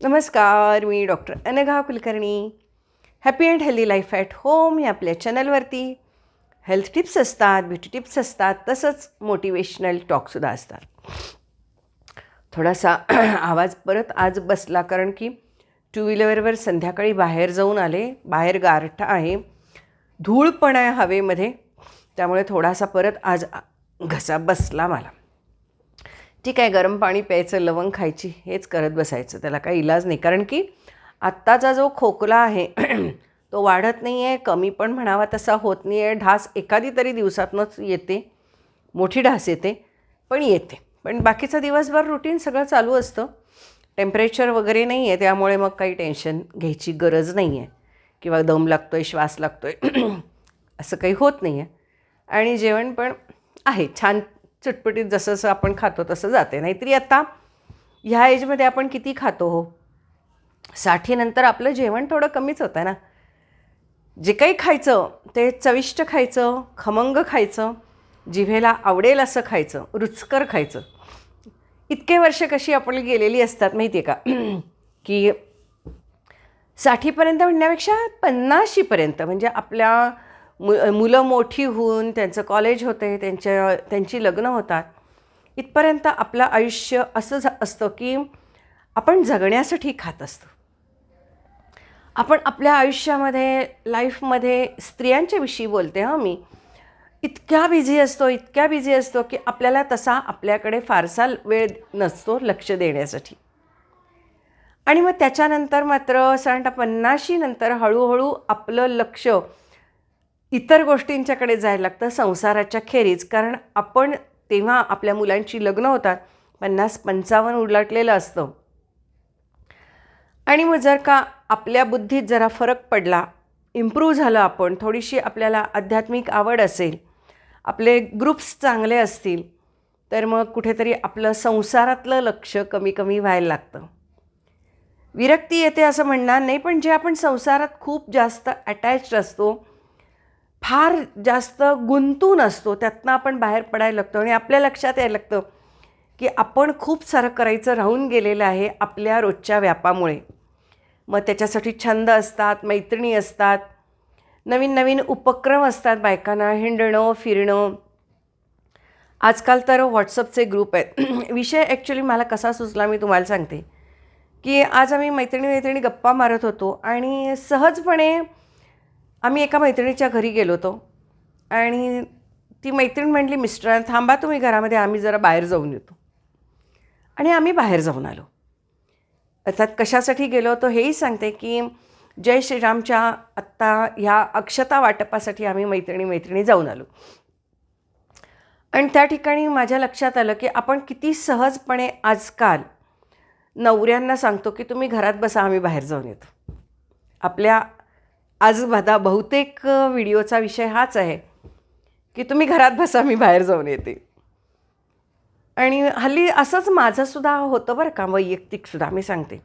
नमस्कार मी doctor Anagha Kulkarni. Happy and healthy life at home या आपल्या चॅनलवरती हेल्थ टिप्स असतात ब्युटी टिप्स असतात तसंच मोटिवेशनल टॉकसुद्धा असतात. थोडासा आवाज परत आज बसला कारण की टू व्हीलरवर संध्याकाळी बाहेर जाऊन आले बाहेर गारठा आहे धूळ पण आहे हवेमध्ये त्यामुळे थोडासा परत आज घसा बसला मला. ठीक आहे गरम पाणी प्यायचं लवंग खायची हेच करत बसायचं. त्याला काही इलाज नाही. कारण की आत्ताचा जो खोकला आहे तो वाढत नाही आहे कमी पण म्हणावा तसा होत नाही आहे ढास एखादी तरी दिवसातनंच येते मोठी ढास येते पण येते. पण बाकीचा दिवसभर रुटीन सगळं चालू असतं. टेम्परेचर वगैरे नाही आहे त्यामुळे मग काही टेन्शन घ्यायची गरज नाही आहे किंवा दम लागतो आहे श्वास लागतो आहे असं काही होत नाही आहे आणि जेवण पण आहे. छान चटपटीत जसं जसं आपण खातो तसं जाते नाहीतरी आता ह्या एजमध्ये आपण किती खातो हो? साठीनंतर आपलं जेवण थोडं कमीच होतं ना. जे काही खायचं ते चविष्ट खायचं खमंग खायचं जिभेला आवडेल असं खायचं रुचकर खायचं. इतके वर्ष कशी आपण गेलेली असतात माहिती आहे का? की साठीपर्यंत म्हणण्यापेक्षा पन्नाशीपर्यंत म्हणजे आपल्या मु मुलं मोठी होऊन त्यांचं कॉलेज होते त्यांच्या त्यांची लग्न होतात. इथपर्यंत आपलं आयुष्य असं झ असतं की आपण जगण्यासाठी खात असतो. आपण आपल्या आयुष्यामध्ये लाईफमध्ये स्त्रियांच्या विषयी बोलते हां मी. इतक्या बिझी असतो इतक्या बिझी असतो की आपल्याला तसा आपल्याकडे फारसा वेळ नसतो लक्ष देण्यासाठी. आणि मग त्याच्यानंतर मात्र साधारणतः पन्नाशी नंतर हळूहळू आपलं लक्ष इतर गोष्टींच्याकडे जायला लागतं संसाराच्या खेरीज. कारण आपण तेव्हा आपल्या मुलांची लग्न होतात पन्नास पंचावन्न उलटलेलं असतं. आणि मग जर का आपल्या बुद्धीत जरा फरक पडला इम्प्रूव्ह झालं आपण थोडीशी आपल्याला आध्यात्मिक आवड असेल आपले ग्रुप्स चांगले असतील तर मग कुठेतरी आपलं संसारातलं लक्ष कमी कमी व्हायला लागतं. विरक्ती येते असं म्हणणार नाही पण जे आपण संसारात खूप जास्त अटॅच्ड असतो फार जास्त गुंतून असतो त्यातनं आपण बाहेर पडायला लागतो आणि आपल्या लक्षात यायला लागतं की आपण खूप सारं करायचं राहून गेलेलं आहे आपल्या रोजच्या व्यापामुळे. मग त्याच्यासाठी छंद असतात मैत्रिणी असतात नवीन नवीन उपक्रम असतात बायकांना हिंडणं फिरणं. आजकाल तर व्हॉट्सअपचे ग्रुप आहेत. विषय ॲक्च्युली मला कसा सुचला मी तुम्हाला सांगते. की आज आम्ही मैत्रिणी मैत्रिणी गप्पा मारत होतो आणि सहजपणे आम्ही एका मैत्रिणीच्या घरी गेलो होतो. आणि ती मैत्रीण म्हटली मिस्टर थांबा तुम्ही घरामध्ये आम्ही जरा बाहेर जाऊन येतो. आणि आम्ही बाहेर जाऊन आलो. अर्थात कशासाठी गेलो होतो हेही सांगते की जय श्रीरामच्या आत्ता ह्या अक्षता वाटपासाठी आम्ही मैत्रिणी मैत्रिणी जाऊन आलो. आणि त्या ठिकाणी माझ्या लक्षात आलं की आपण किती सहजपणे आजकाल नवऱ्यांना सांगतो की तुम्ही घरात बसा आम्ही बाहेर जाऊन येतो. आपल्या आज बदा बहुतेक व्हिडिओचा विषय हाच आहे की तुम्ही घरात बसा मी बाहेर जाऊन येते. आणि हल्ली असंच माझंसुद्धा होतं बरं का वैयक्तिकसुद्धा मी सांगते.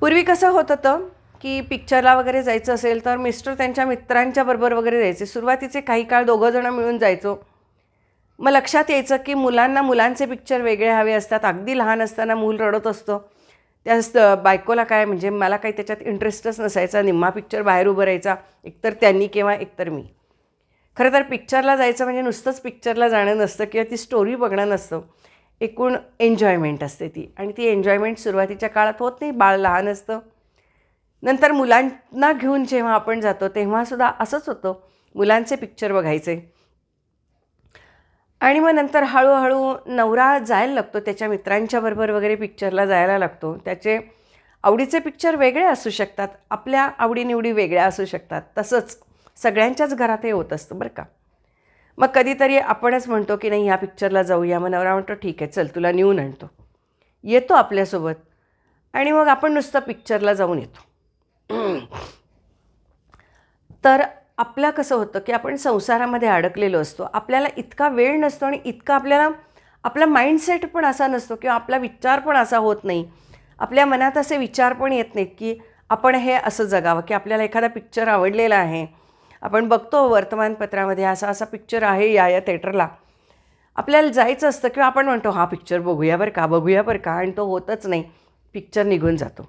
पूर्वी कसं होत होतं की पिक्चरला वगैरे जायचं असेल तर मिस्टर त्यांच्या मित्रांच्या बरोबर वगैरे जायचे. सुरुवातीचे काही काळ दोघंजणं मिळून जायचो. मग लक्षात यायचं की मुलांना मुलांचे पिक्चर वेगळे हवे असतात. अगदी लहान असताना मूल रडत असतं. त्या बायकोला काय म्हणजे मला काही त्याच्यात इंटरेस्टच नसायचा निम्मा पिक्चर बाहेर उभं राहायचा एकतर त्यांनी किंवा एकतर मी. खरं तर पिक्चरला जायचं म्हणजे नुसतंच पिक्चरला जाणं नसतं किंवा ती स्टोरी बघणं नसतं. एकूण एन्जॉयमेंट असते ती. आणि ती एन्जॉयमेंट सुरुवातीच्या काळात होत नाही बाळ लहान असतं. नंतर मुलांना घेऊन जेव्हा आपण जातो तेव्हासुद्धा असंच होतं. मुलांचे पिक्चर बघायचे. आणि मग नंतर हळूहळू नवरा जायला लागतो त्याच्या मित्रांच्या बरोबर वगैरे पिक्चरला जायला लागतो. त्याचे आवडीचे पिक्चर वेगळे असू शकतात आपल्या आवडीनिवडी वेगळ्या असू शकतात. तसंच सगळ्यांच्याच घरात हे होत असतं बरं का. मग कधीतरी आपणच म्हणतो की नाही ह्या पिक्चरला जाऊया. मग नवरा म्हणतो ठीक आहे चल तुला नेऊन आणतो. येतो आपल्यासोबत. आणि मग आपण नुसतं पिक्चरला जाऊन येतो. तर आपलं कसं होतं की आपण संसारामध्ये अडकलेलो असतो आपल्याला इतका वेळ नसतो आणि इतका आपल्याला आपला माइंडसेट पण असा नसतो किंवा आपला विचार पण असा होत नाही. आपल्या मनात असे विचार पण येत नाहीत की आपण हे असं जगावं की आपल्याला एखादा पिक्चर आवडलेला आहे. आपण बघतो वर्तमानपत्रामध्ये असा असा पिक्चर आहे या या थेटरला आपल्याला जायचं असतं किंवा आपण म्हणतो हा पिक्चर बघूया बरं का बघूया बरं का आणि तो होतच नाही. पिक्चर निघून जातो.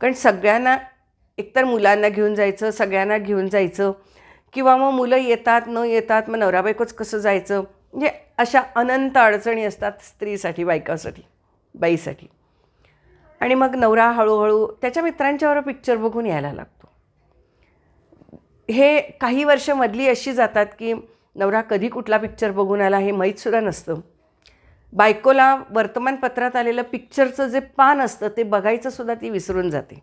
कारण सगळ्यांना एकतर मुलांना घेऊन जायचं सगळ्यांना घेऊन जायचं किंवा मग मुलं येतात न येतात मग नवरा बायकोच कसं जायचं? म्हणजे अशा अनंत अडचणी असतात स्त्रीसाठी बायकासाठी बाईसाठी. आणि मग नवरा हळूहळू त्याच्या मित्रांच्यावर पिक्चर बघून यायला लागतो. हे काही वर्ष मधली अशी जातात की नवरा कधी कुठला पिक्चर बघून आला हे माहीतसुद्धा नसतं. बायकोला वर्तमानपत्रात आलेलं पिक्चरचं जे पान असतं ते बघायचं सुद्धा ती विसरून जाते.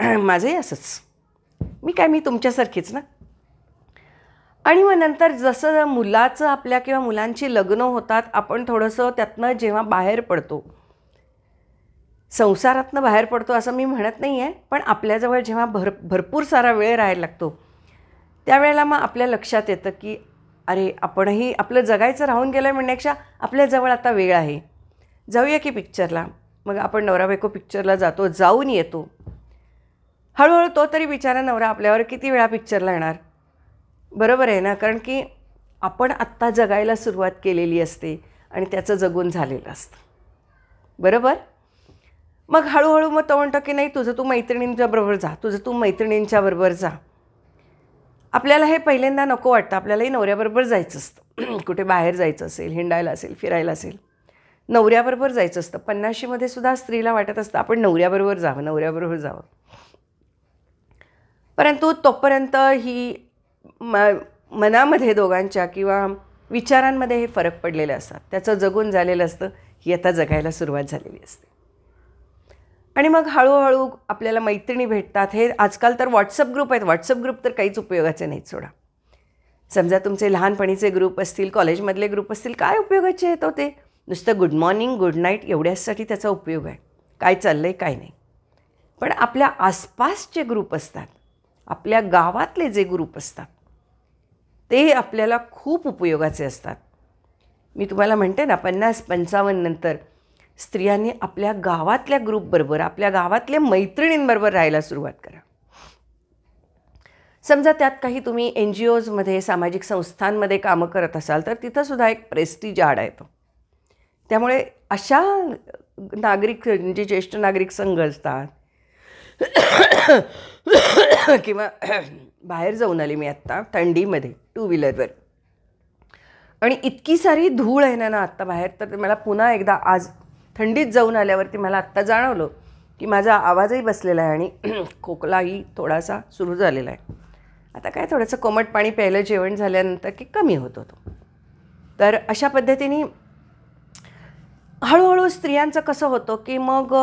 माझंही असंच. मी काय मी तुमच्यासारखीच ना? आणि मग नंतर जसं मुलाचं आपल्या किंवा मुलांची लग्न होतात आपण थोडंसं त्यातनं जेव्हा बाहेर पडतो संसारातनं बाहेर पडतो असं मी म्हणत नाही आहे पण आपल्याजवळ जेव्हा भर भरपूर सारा वेळ राहायला लागतो त्यावेळेला मग आपल्या लक्षात येतं की अरे आपणही आपलं जगायचं राहून गेलं म्हणण्यापेक्षा आपल्याजवळ आता वेळ आहे. जाऊया की पिक्चरला मग आपण नवरा बायको पिक्चरला जातो जाऊन येतो. हळूहळू तो तरी बिचारा नवरा आपल्यावर किती वेळा पिक्चरला येणार? बरोबर आहे ना? कारण की आपण आत्ता जगायला सुरुवात केलेली असते आणि त्याचं जगून झालेलं असतं. बरोबर? मग हळूहळू मग तो म्हणतो की नाही तुझं तू मैत्रिणींच्या बरोबर जा. तुझं तू मैत्रिणींच्या बरोबर जा. आपल्याला हे पहिल्यांदा नको वाटतं. आपल्यालाही नवऱ्याबरोबर जायचं असतं. कुठे बाहेर जायचं असेल हिंडायला असेल फिरायला असेल. नवऱ्याबरोबर जायचं असतं. पन्नाशीमध्ये सुद्धा स्त्रीला वाटत असतं आपण नवऱ्याबरोबर जावं नवऱ्याबरोबर जावं. परंतु तोपर्यंत ही म मनामध्ये दोघांच्या किंवा विचारांमध्ये हे फरक पडलेले असतात. त्याचं जगून झालेलं असतं. ही आता जगायला सुरुवात झालेली असते. आणि मग हळूहळू आपल्याला मैत्रिणी भेटतात. हे आजकाल तर व्हॉट्सअप ग्रुप आहेत. व्हॉट्सअप ग्रुप तर काहीच उपयोगाचे नाहीत सोडा. समजा तुमचे लहानपणीचे ग्रुप असतील कॉलेजमधले ग्रुप असतील काय उपयोगाचे आहेत हो ते? नुसतं गुड मॉर्निंग गुड नाईट एवढ्यासाठी त्याचा उपयोग आहे. काय चाललं आहे काय नाही. पण आपल्या आसपासचे ग्रुप असतात. आपल्या गावातले जे ग्रुप असतात ते आपल्याला खूप उपयोगाचे असतात. मी तुम्हाला म्हणते ना पन्नास पंचावन्न नंतर स्त्रियांनी आपल्या गावातल्या ग्रुपबरोबर आपल्या गावातल्या मैत्रिणींबरोबर राहायला सुरुवात करा. समजा त्यात काही तुम्ही एन जी ओजमध्ये सामाजिक संस्थांमध्ये कामं करत असाल तर तिथंसुद्धा एक प्रेस्टीज आड येतो त्यामुळे अशा नागरिक म्हणजे ज्येष्ठ नागरिक संघ असतात किंवा बाहेर जाऊन आले मी आत्ता थंडीमध्ये टू व्हीलरवर आणि इतकी सारी धूळ आहे ना ना आत्ता बाहेर तर मला पुन्हा एकदा आज थंडीत जाऊन आल्यावरती मला आत्ता जाणवलं की माझा आवाजही बसलेला आहे आणि खोकलाही थोडासा सुरू झालेला आहे. आता काय थोडंसं कोमट पाणी प्यायलं जेवण झाल्यानंतर की कमी होत होतो. तर अशा पद्धतीने हळूहळू स्त्रियांचं कसं होतं की मग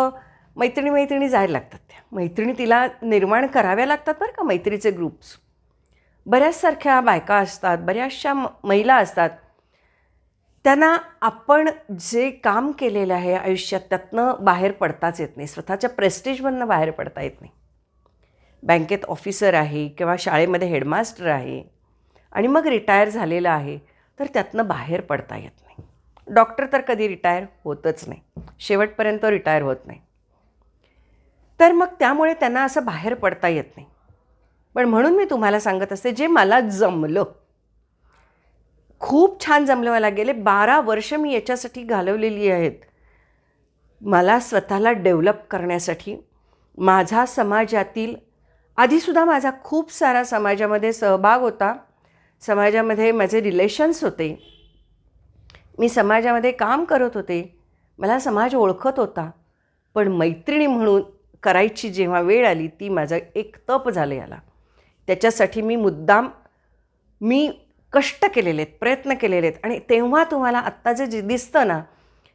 मैत्रिणी मैत्रिणी जायला लागतात त्या. मैत्रिणी तिला निर्माण कराव्या लागतात बरं का मैत्रीचे ग्रुप्स बऱ्याचसारख्या बायका असतात बऱ्याचशा म महिला असतात. त्यांना आपण जे काम केलेलं आहे आयुष्यात त्यातनं बाहेर पडताच येत नाही. स्वतःच्या प्रेस्टिजमधनं बाहेर पडता येत नाही. बँकेत ऑफिसर आहे किंवा शाळेमध्ये हेडमास्टर आहे आणि मग रिटायर झालेलं आहे तर त्यातनं बाहेर पडता येत नाही. डॉक्टर तर कधी रिटायर होतच नाही. शेवटपर्यंत रिटायर होत नाही. तर मग त्यामुळे त्यांना असं बाहेर पडता येत नाही. पण म्हणून मी तुम्हाला सांगत असते जे मला जमलं खूप छान जमलं मला गेले बारा वर्ष मी याच्यासाठी घालवलेली आहेत. मला स्वतःला डेव्हलप करण्यासाठी माझा समाजातील आधीसुद्धा माझा खूप सारा समाजामध्ये सहभाग होता. समाजामध्ये माझे रिलेशन्स होते. मी समाजामध्ये काम करत होते. मला समाज ओळखत होता. पण मैत्रिणी म्हणून करायची जेव्हा वेळ आली ती माझा एक तप झालं याला. त्याच्यासाठी मी मुद्दाम मी कष्ट केलेले आहेत प्रयत्न केलेले आहेत. आणि तेव्हा तुम्हाला आत्ता जे जे दिसतं ना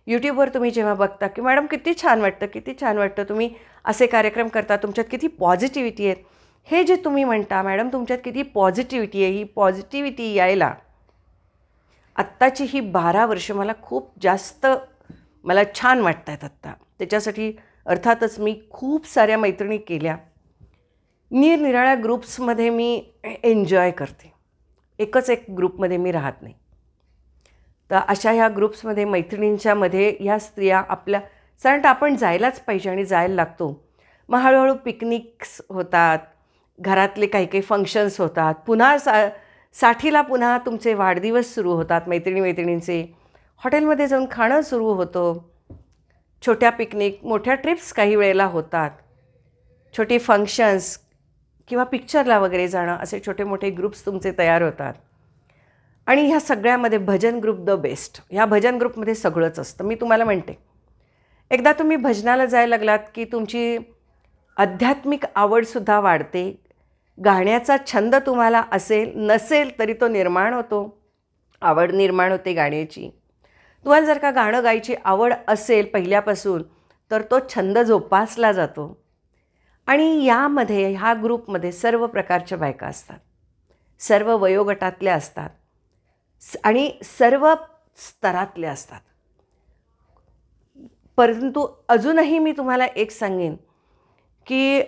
यूट्यूबवर तुम्ही जेव्हा बघता की मॅडम किती छान वाटतं किती छान वाटतं तुम्ही असे कार्यक्रम करता तुमच्यात किती पॉझिटिव्हिटी आहेत हे जे तुम्ही म्हणता मॅडम तुमच्यात किती पॉझिटिव्हिटी आहे ही पॉझिटिव्हिटी यायला. आत्ताची ही बारा वर्ष मला खूप जास्त मला छान वाटत आहेत आत्ता. त्याच्यासाठी अर्थातच मी खूप साऱ्या मैत्रिणी केल्या. निरनिराळ्या ग्रुप्समध्ये मी एन्जॉय करते. एकच एक ग्रुपमध्ये मी राहत नाही. तर अशा ह्या ग्रुप्समध्ये मैत्रिणींच्यामध्ये ह्या स्त्रिया आपल्या साधारणतः आपण जायलाच पाहिजे आणि जायला लागतो. मग हळूहळू पिकनिक्स होतात घरातले काही काही फंक्शन्स होतात. पुन्हा सा साठीला पुन्हा तुमचे वाढदिवस सुरू होतात मैत्रिणी मैत्रिणींचे हॉटेलमध्ये जाऊन खाणं सुरू होतं. छोट्या पिकनिक मोठ्या ट्रिप्स काही वेळेला होतात. छोटी फंक्शन्स किंवा पिक्चरला वगैरे जाणं असे छोटे मोठे ग्रुप्स तुमचे तयार होतात. आणि ह्या सगळ्यामध्ये भजन ग्रुप द बेस्ट ह्या भजन ग्रुपमध्ये सगळंच असतं. मी तुम्हाला म्हणते. एकदा तुम्ही भजनाला जायला लागलात की तुमची आध्यात्मिक आवडसुद्धा वाढते. गाण्याचा छंद तुम्हाला असेल नसेल तरी तो निर्माण होतो. आवड निर्माण होते गाण्याची. तुम्हाला जर का गाणं गायची आवड असेल पहिल्यापासून तर तो छंद जोपासला जातो. आणि यामध्ये ह्या ग्रुपमध्ये सर्व प्रकारच्या बायका असतात. सर्व वयोगटातल्या असतात. स- आणि सर्व स्तरातल्या असतात. परंतु अजूनही मी तुम्हाला एक सांगेन की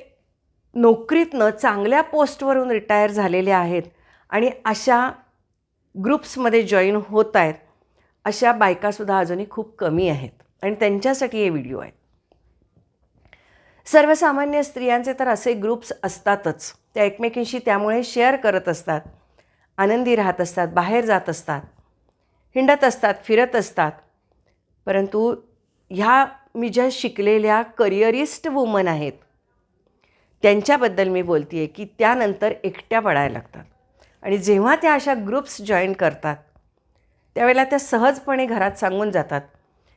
नोकरीतनं चांगल्या पोस्टवरून रिटायर झालेले आहेत आणि अशा ग्रुप्समध्ये जॉईन होत आहेत अशा बायकासुद्धा अजूनही खूप कमी आहेत आणि त्यांच्यासाठी हे व्हिडिओ आहेत. सर्वसामान्य स्त्रियांचे तर असे ग्रुप्स असतातच. त्या एकमेकींशी त्यामुळे शेअर करत असतात आनंदी राहत असतात बाहेर जात असतात हिंडत असतात फिरत असतात. परंतु ह्या मी ज्या शिकलेल्या करिअरिस्ट वुमन आहेत त्यांच्याबद्दल मी बोलते आहे की त्यानंतर एकट्या पडायला लागतात. आणि जेव्हा त्या अशा ग्रुप्स जॉईन करतात त्यावेळेला त्या सहजपणे घरात सांगून जातात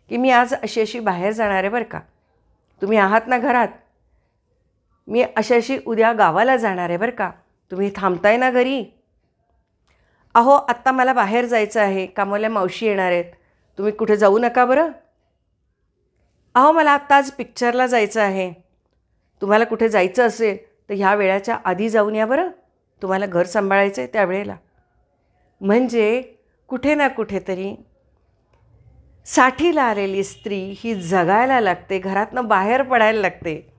की मी आज अशी अशी बाहेर जाणार आहे बरं का. तुम्ही आहात ना घरात. मी अशी अशी उद्या गावाला जाणार आहे बरं का. तुम्ही थांबताय ना घरी. अहो आत्ता मला बाहेर जायचं आहे. कामाला मावशी येणार आहेत. तुम्ही कुठे जाऊ नका बरं. अहो मला आत्ता आज पिक्चरला जायचं आहे. तुम्हाला कुठे जायचं असेल तर ह्या वेळाच्या आधी जाऊन या बरं. तुम्हाला घर सांभाळायचं आहे त्यावेळेला. म्हणजे कुठे ना कुठेतरी साठीला आलेली स्त्री ही जगायला लागते घरातनं बाहेर पडायला लागते.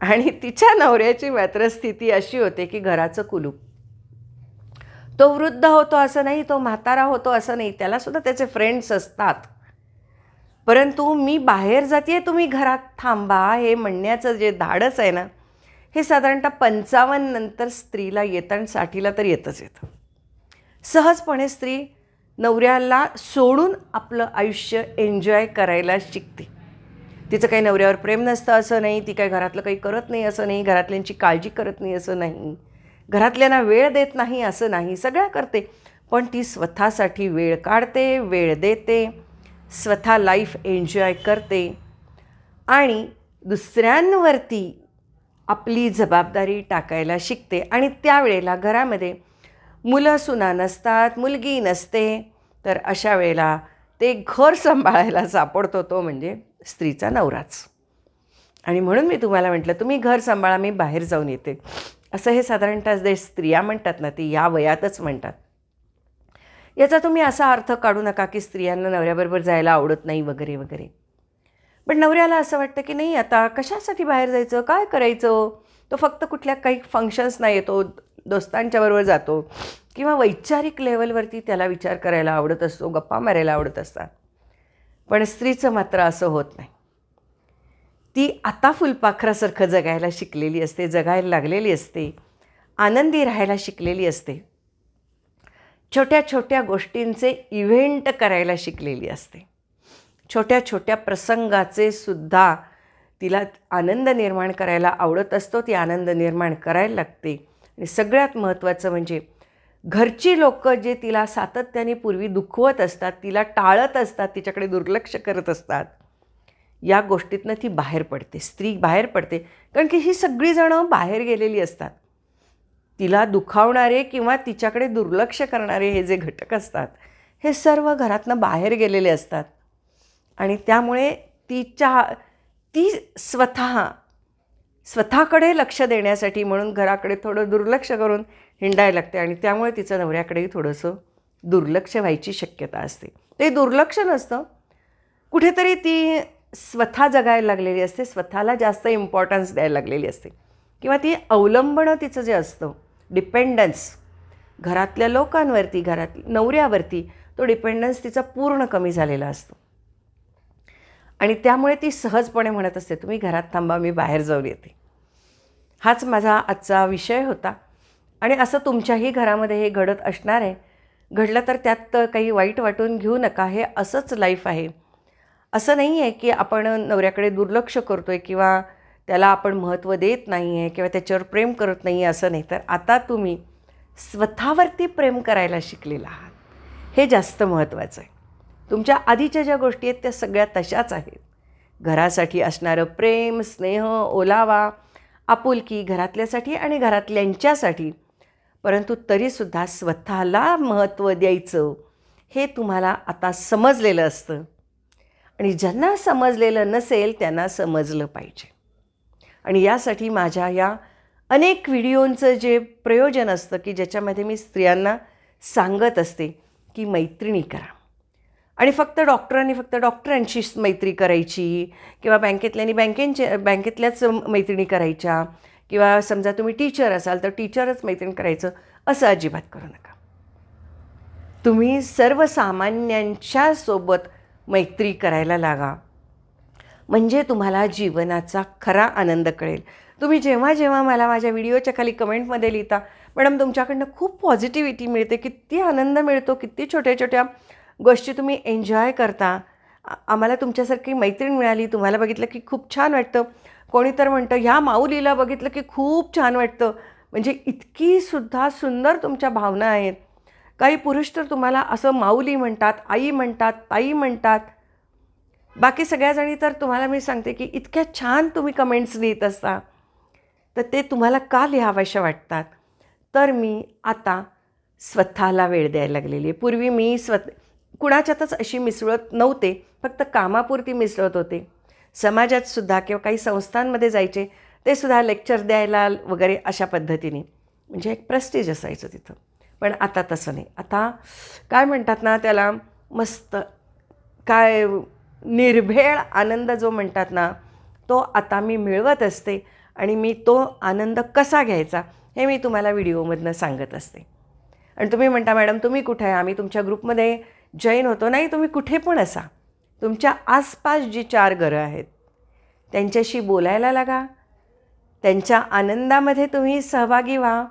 आणि तिच्या नवऱ्याची मात्र स्थिती अशी होते की घराचं कुलूप. तो वृद्ध होतो असं नाही तो म्हातारा होतो असं नाही त्यालासुद्धा त्याचे फ्रेंड्स असतात. परंतु मी बाहेर जाते तुम्ही घरात थांबा हे म्हणण्याचं जे धाडस आहे ना हे साधारणतः पंचावन्न नंतर स्त्रीला येतं आणि साठीला तर येतच येतं. सहजपणे स्त्री नवऱ्याला सोडून आपलं आयुष्य एन्जॉय करायला शिकते. तिचं काही नवऱ्यावर प्रेम नसतं असं नाही ती काही घरातलं काही करत नाही असं नाही घरातल्यांची काळजी करत नाही असं नाही घरातल्यांना वेळ देत नाही असं नाही सगळ्या करते. पण ती स्वतःसाठी वेळ काढते वेळ देते स्वतः लाईफ एन्जॉय करते. आणि दुसऱ्यांवरती आपली जबाबदारी टाकायला शिकते. आणि त्यावेळेला घरामध्ये मुलं सुना नसतात मुलगी नसते तर अशा वेळेला ते घर सांभाळायला सापडतो तो म्हणजे स्त्रीचा नवराच. आणि म्हणून मी तुम्हाला म्हटलं तुम्ही घर सांभाळा मी बाहेर जाऊन येते. असं हे साधारणतः जे स्त्रिया म्हणतात ना ती या वयातच म्हणतात. याचा तुम्ही असा अर्थ काढू नका की स्त्रियांना नवऱ्याबरोबर जायला आवडत नाही वगैरे वगैरे. पण नवऱ्याला असं वाटतं की नाही आता कशासाठी बाहेर जायचं? काय करायचं? तो फक्त कुठल्या काही फंक्शन्स नाही येतो दोस्तांच्या बरोबर जातो किंवा वैचारिक लेवलवरती त्याला विचार करायला आवडत असतो गप्पा मारायला आवडत असतात. पण स्त्रीचं मात्र असं होत नाही. ती आता फुलपाखरासारखं जगायला शिकलेली असते जगायला लागलेली असते आनंदी राहायला शिकलेली असते. छोट्या छोट्या गोष्टींचे इव्हेंट करायला शिकलेली असते. छोट्या छोट्या प्रसंगाचे सुद्धा तिला आनंद निर्माण करायला आवडत असतो ती आनंद निर्माण करायला लागते. आणि सगळ्यात महत्त्वाचं म्हणजे घरची लोकं जे तिला सातत्याने पूर्वी दुखवत असतात तिला टाळत असतात तिच्याकडे दुर्लक्ष करत असतात या गोष्टीतनं ती बाहेर पडते स्त्री बाहेर पडते. कारण की ही सगळीजणं बाहेर गेलेली असतात. तिला दुखावणारे किंवा तिच्याकडे दुर्लक्ष करणारे हे जे घटक असतात हे सर्व घरातनं बाहेर गेलेले असतात. आणि त्यामुळे तिच्या ती स्वतः स्वतःकडे लक्ष देण्यासाठी म्हणून घराकडे थोडं दुर्लक्ष करून हिंडायला लागते आणि त्यामुळे तिचं नवऱ्याकडेही थोडंसं दुर्लक्ष व्हायची शक्यता असते. ते दुर्लक्ष नसतं. कुठेतरी ती स्वतः जगायला लागलेली असते स्वतःला जास्त इम्पॉर्टन्स द्यायला लागलेली असते. किंवा ती अवलंबणं तिचं जे असतं डिपेंडन्स घरातल्या लोकांवरती घरात नवऱ्यावरती तो डिपेंडन्स तिचा पूर्ण कमी झालेला असतो. आणि त्यामुळे ती सहजपणे म्हणत असते तुम्ही घरात थांबा मी बाहेर जाऊन येते. हाच माझा आजचा विषय होता. आणि असं तुमच्याही घरामध्ये हे घडत असणार आहे. घडलं तर त्यात काही वाईट वाटून घेऊ नका हे असंच लाईफ आहे. असं नाही आहे की आपण नवऱ्याकडे दुर्लक्ष करतो आहे किंवा त्याला आपण महत्त्व देत नाही आहे किंवा त्याच्यावर प्रेम करत नाही आहे असं नाही. तर आता तुम्ही स्वतःवरती प्रेम करायला शिकलेला आहात. हे जास्त महत्त्वाचं आहे. तुमच्या आधीच्या ज्या गोष्टी आहेत त्या सगळ्या तशाच आहेत. घरासाठी असणारं प्रेम स्नेह ओलावा आपुलकी घरातल्यासाठी आणि घरातल्यांच्यासाठी. परंतु तरीसुद्धा स्वतःला महत्त्व द्यायचं हे तुम्हाला आता समजलेलं असतं. आणि ज्यांना समजलेलं नसेल त्यांना समजलं पाहिजे. आणि यासाठी माझ्या या अनेक व्हिडिओंचं जे प्रयोजन असतं की ज्याच्यामध्ये मी स्त्रियांना सांगत असते की मैत्रिणी करा. आणि फक्त डॉक्टरांनी फक्त डॉक्टरांशी मैत्री करायची किंवा बँकेतल्यानी बँकेंचे बँकेतल्याच मैत्रिणी करायच्या किंवा समजा तुम्ही टीचर असाल तर टीचरच मैत्रीण करायचं असं अजिबात करू नका. तुम्ही सर्वसामान्यांच्या सोबत मैत्री करायला लागा. म्हणजे तुम्हाला जीवनाचा खरा आनंद कळेल. तुम्ही जेव्हा जेव्हा मला माझ्या व्हिडिओच्या खाली कमेंटमध्ये लिहिता मॅडम तुमच्याकडनं खूप पॉझिटिव्हिटी मिळते किती आनंद मिळतो किती छोट्या छोट्या गोष्टी तुम्ही एन्जॉय करता. आम्हाला तुमच्यासारखी मैत्रीण मिळाली. तुम्हाला बघितलं की खूप छान वाटतं. कोणी तर म्हणतं ह्या माऊलीला बघितलं की खूप छान वाटतं. म्हणजे इतकी सुद्धा सुंदर तुमच्या भावना आहेत. काही पुरुष तर तुम्हाला असं माऊली म्हणतात आई म्हणतात ताई म्हणतात. बाकी सगळ्याजणी तर तुम्हाला मी सांगते की इतक्या छान तुम्ही कमेंट्स लिहित असता तर ते तुम्हाला का लिहाव्याशा वाटतात? तर मी आता स्वतःला वेळ द्यायला लागलेली आहे. पूर्वी मी स्वत कुणाच्यातच अशी मिसळत नव्हते फक्त कामापुरती मिसळत होते. समाजात सुद्धा किंवा काही संस्थांमध्ये जायचे ते सुद्धा लेक्चर द्यायला वगैरे अशा पद्धतीने. म्हणजे एक प्रस्टीज असायचं तिथं. पण आता तसं नाही. आता काय म्हणतात ना त्याला मस्त काय निर्भेळ आनंद जो म्हणतात ना तो आता मी मिळवत असते आणि मी तो आनंद कसा घ्यायचा हे मी तुम्हाला व्हिडिओमधनं सांगत असते. आणि तुम्ही म्हणता मॅडम तुम्ही कुठे आहे? आम्ही तुमच्या ग्रुपमध्ये जैन होतो. नाही तुम्ही कुठे पण असा. तुमच्या आसपास जी चार घरं आहेत त्यांच्याशी बोलायला लागा. त्यांच्या आनंदामध्ये तुम्ही सहभागी व्हा.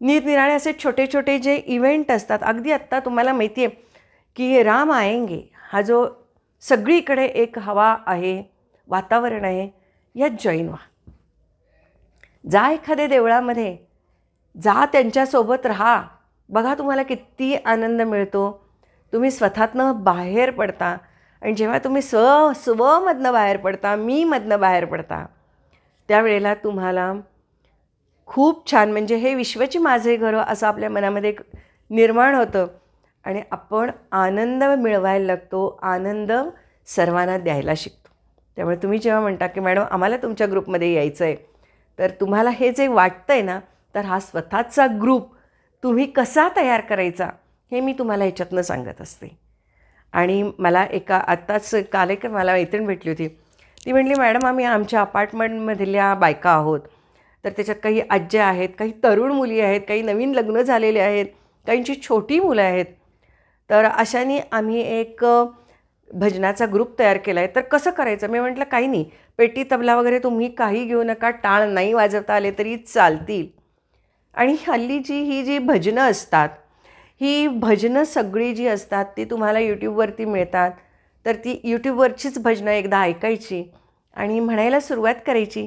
निरनिराळे असे छोटे छोटे जे इव्हेंट असतात अगदी आत्ता तुम्हाला माहिती आहे की राम आएंगे हा जो सगळीकडे एक हवा आहे वातावरण आहे यात जॉईन व्हा. जा एखाद्या देवळामध्ये जा त्यांच्यासोबत राहा. बघा तुम्हाला किती आनंद मिळतो. तुम्ही स्वतःतनं बाहेर पडता आणि जेव्हा तुम्ही स्व स्वमधनं बाहेर पडता मीमधनं बाहेर पडता त्यावेळेला तुम्हाला खूप छान म्हणजे हे विश्वाची माझे घर असं आपल्या मनामध्ये एक निर्माण होतं आणि आपण आनंद मिळवायला लागतो आनंद सर्वांना द्यायला शिकतो. त्यामुळे तुम्ही जेव्हा म्हणता की मॅडम आम्हाला तुमच्या ग्रुपमध्ये यायचं आहे तर तुम्हाला हे जे वाटतं आहे ना तर हा स्वतःचा ग्रुप तुम्ही कसा तयार करायचा? हे मी तुम्हाला ह्याच्यातनं सांगत असते. आणि मला एका आत्ताच काल एक मला मैत्रीण भेटली होती. ती म्हटली मॅडम आम्ही आमच्या अपार्टमेंटमधल्या बायका आहोत. तर त्याच्यात काही आज्या आहेत काही तरुण मुली आहेत काही नवीन लग्न झालेले आहेत काहींची छोटी मुलं आहेत. तर अशाने आम्ही एक भजनाचा ग्रुप तयार केला आहे तर कसं करायचं? मी म्हटलं काही नाही. पेटी तबला वगैरे तुम्ही काही घेऊ नका. टाळ नाही वाजवता आले तरी चालतील. आणि हल्लीची ही जी भजनं असतात ही भजनं सगळी जी असतात ती तुम्हाला यूट्यूबवरती मिळतात. तर ती यूट्यूबवरचीच भजनं एकदा ऐकायची आणि म्हणायला सुरुवात करायची.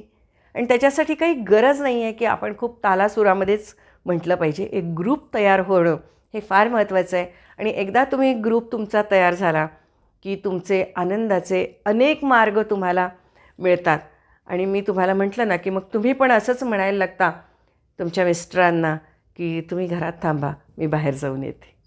आणि त्याच्यासाठी काही गरज नाही आहे की आपण खूप तालासुरामध्येच म्हटलं पाहिजे. एक ग्रुप तयार होणं हे फार महत्त्वाचं आहे. आणि एकदा तुम्ही ग्रुप तुमचा तयार झाला की तुमचे आनंदाचे अनेक मार्ग तुम्हाला मिळतात. आणि मी तुम्हाला म्हटलं ना की मग तुम्ही पण असंच म्हणायला लागता तुमच्या मिस्टरांना की तुम्ही घरात थांबा मी बाहेर जाऊन येते.